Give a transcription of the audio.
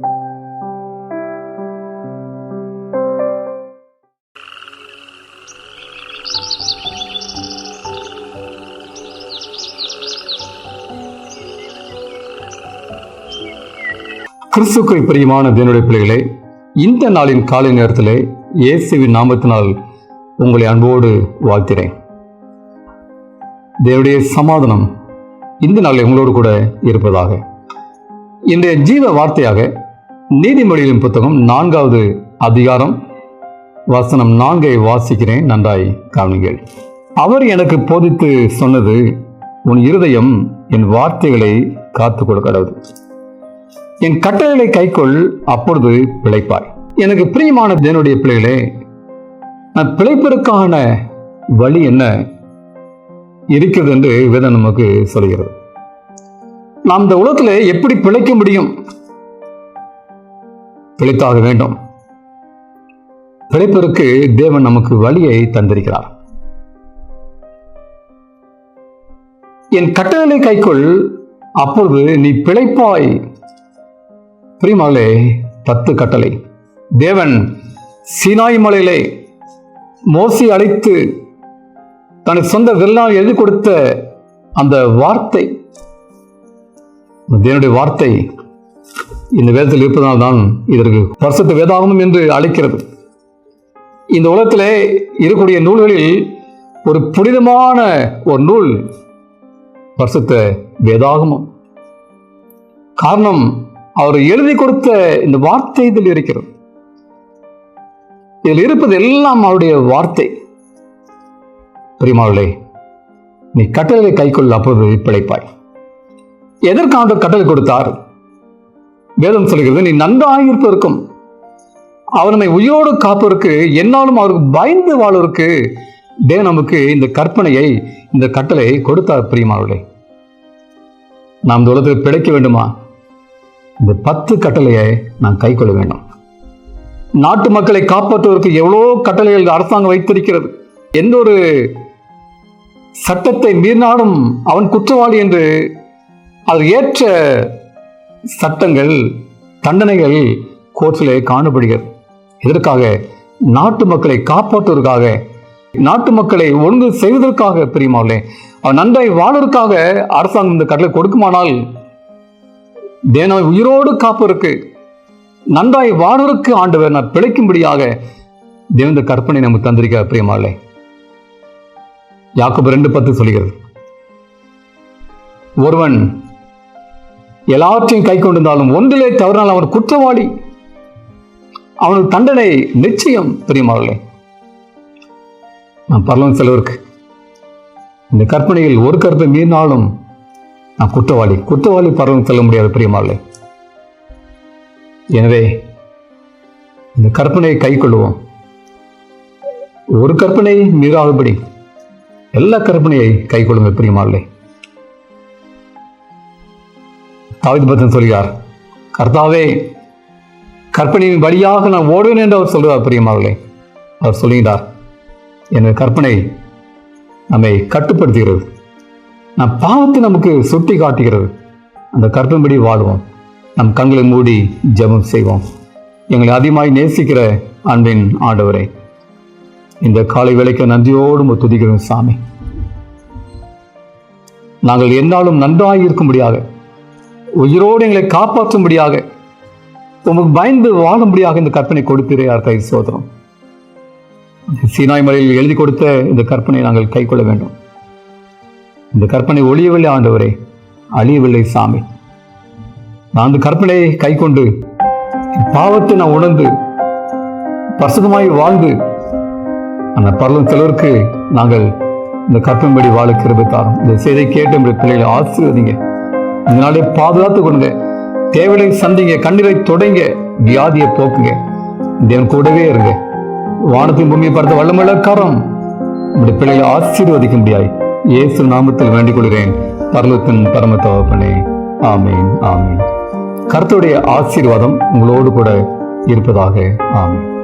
கிறிஸ்துக்கு பிரியமான தேவனுடைய பிள்ளைகளே இந்த நாளின் காலை நேரத்திலே இயேசுவின் நாமத்தினால் உங்களை அன்போடு வாழ்த்திறேன் தேவடைய சமாதானம் இந்த நாளில் உங்களோடு கூட இருப்பதாக. இன்றைய ஜீவ வார்த்தையாக நீதிமொழியின் புத்தகம் நான்காவது அதிகாரம் வசனம் நான்கை வாசிக்கிறேன். நன்றாய் கவனிங்கள் அவர் எனக்கு போதித்து சொன்னது உன் இருதயம் என் வார்த்தைகளை காத்து கொடுக்கிறது என் கட்டளைகளை கைக்கொள் அப்பொழுது பிழைப்பாய். எனக்கு பிரியமான தேனுடைய பிள்ளைகளே நான் பிழைப்பதற்கான வழி என்ன இருக்கிறது என்று வேதம் நமக்கு சொல்கிறது. நாம் இந்த உலகத்தில் எப்படி பிழைக்க முடியும்? பிழைத்தாக வேண்டும். பிழைப்பதற்கு தேவன் நமக்கு வழியை தந்திருக்கிறார். என் கட்டளை கைக்குள் அப்பொழுது நீ பிழைப்பாய். பிரிமாலே பத்து கட்டளை. தேவன் சீனாய் மலையிலே மோசி அழைத்து தனது சொந்த வெல்லாம் எழுதி கொடுத்த அந்த வார்த்தை தேவனுடைய வார்த்தை இந்த வேதத்தில் இருப்பதால் தான் இதற்கு பரிசுத்த வேதாகமம் என்று அழைக்கிறது. இந்த உலகத்திலே இருக்கக்கூடிய நூல்களில் ஒரு புனிதமான ஒரு நூல் பரிசுத்த வேதாகமம். காரணம் அவர் எழுதி கொடுத்த இந்த வார்த்தை இதில் இருக்கிறது. இதில் இருப்பது எல்லாம் அவருடைய வார்த்தை. பிரிமாவளே நீ கட்டளை கைக்கொள்ள அப்போது பிழைப்பாய். எதற்காக கட்டளை கொடுத்தார்? வேதம் சொல்கிறது நீ நன்றாயிருப்பதற்கும் அவனை அவர் நம்மை உயிரோடு காப்பதற்கு என்னாலும் அவருக்கு பயந்து வாழ்வதற்கு தே நமக்கு இந்த கற்பனையை இந்த கட்டளை கொடுத்தார் பிரியமாவளே நாம் இந்த உலகத்தில் பிழைக்க வேண்டுமா? இந்த பத்து கட்டளையை நாம் கை கொள்ள வேண்டும். நாட்டு மக்களை காப்பாற்றுவதற்கு எவ்வளோ கட்டளைகள் அரசாங்கம் வைத்திருக்கிறது. எந்த ஒரு சட்டத்தை மீறினாலும் அவன் குற்றவாளி என்று அது ஏற்ற சட்டங்கள் தண்டனைகள் கோர்ட்டிலே காணப்படுகிறது. இதற்காக நாட்டு மக்களை காப்பாற்றுவதற்காக நாட்டு மக்களை ஒழுங்கு செய்வதற்காக பிரியமாவளே அவன் நன்றாய் வாழ்வதற்காக அரசாங்கம் இந்த கடலை கொடுக்குமானால் தேனாய் உயிரோடு காப்பதற்கு நன்றாய் வாழ்வதற்கு ஆண்டவர் நான் பிழைக்கும்படியாக தேவந்த கற்பனை நமக்கு தந்திருக்க பிரியமாலே யாக்கோபு ரெண்டு பத்து சொல்கிறது ஒருவன் எல்லாவற்றையும் கை கொண்டிருந்தாலும் ஒன்றிலே தவறினால் அவன் குற்றவாளி. அவனுக்கு தண்டனை நிச்சயம் பிரியமாவலே நான் பரலவன் செலவருக்கு இந்த கற்பனையில் ஒரு கருத்தை மீறினாலும் நான் குற்றவாளி குற்றவாளி பரலவன் செல்ல முடியாது பிரியமாவளே எனவே இந்த கற்பனையை கை கொள்ளுவோம். ஒரு கற்பனை மீறாதபடி எல்லா கற்பனையை கை கொள்ளுங்கள் பிரியமாவளே தாவித பத்தன் சொல்கிறார் கர்த்தாவே கற்பனையின் வழியாக நான் ஓடுவேன் என்று அவர் சொல்கிறார் பிரியமாவளே அவர் சொல்லுகிறார் எனது கற்பனை நம்மை கட்டுப்படுத்துகிறது. நம் பாவத்தை நமக்கு சுட்டி காட்டுகிறது அந்த கற்பன்படி வாழ்வோம். நம் கண்களை மூடி ஜபம் செய்வோம். எங்களை அதிகமாய் நேசிக்கிற அன்பின் ஆண்டவரே இந்த காலை வேலைக்கு நன்றியோடு துதிக்கிறோம் சாமி. நாங்கள் என்னாலும் நன்றாக இருக்கும்படியாக உயிரோடு எங்களை காப்பாற்றும்படியாக உமக்கு பயந்து வாழும்படியாக இந்த கற்பனை கொடுக்கிறே கை சோதரம் சீனாய் மலையில் எழுதி கொடுத்த இந்த கற்பனை நாங்கள் கை கொள்ள வேண்டும். இந்த கற்பனை ஒளியவில்லை ஆண்டவரே அழியவில்லை சாமி. நான் அந்த கற்பனையை கை கொண்டு பாவத்தை நான் உணர்ந்து பசுதமாய் வாழ்ந்து அந்த பரலும் சிலருக்கு நாங்கள் இந்த கற்பன்படி வாழ கிருபை தாரும் இந்த செய்தியை கேட்டு பிள்ளைகளை ஆசீர்வதிங்க இந்த பாதுகாத்து கொடுங்க தேவையை சந்திங்க கண்ணீரை தொடங்க வியாதியை போக்குங்க. தேவன் கூடவே இருங்க. வானத்தின் பூமியை பார்த்த வல்லமுள்ள கரம் நம்முடைய பிள்ளைகளை ஆசீர்வதிக்க முடியாது இயேசு நாமத்தில் வேண்டிக் கொள்கிறேன் பரலத்தின் பரம தகப்பனே ஆமேன் ஆமீன். கருத்துடைய ஆசீர்வாதம் உங்களோடு கூட இருப்பதாக ஆமேன்.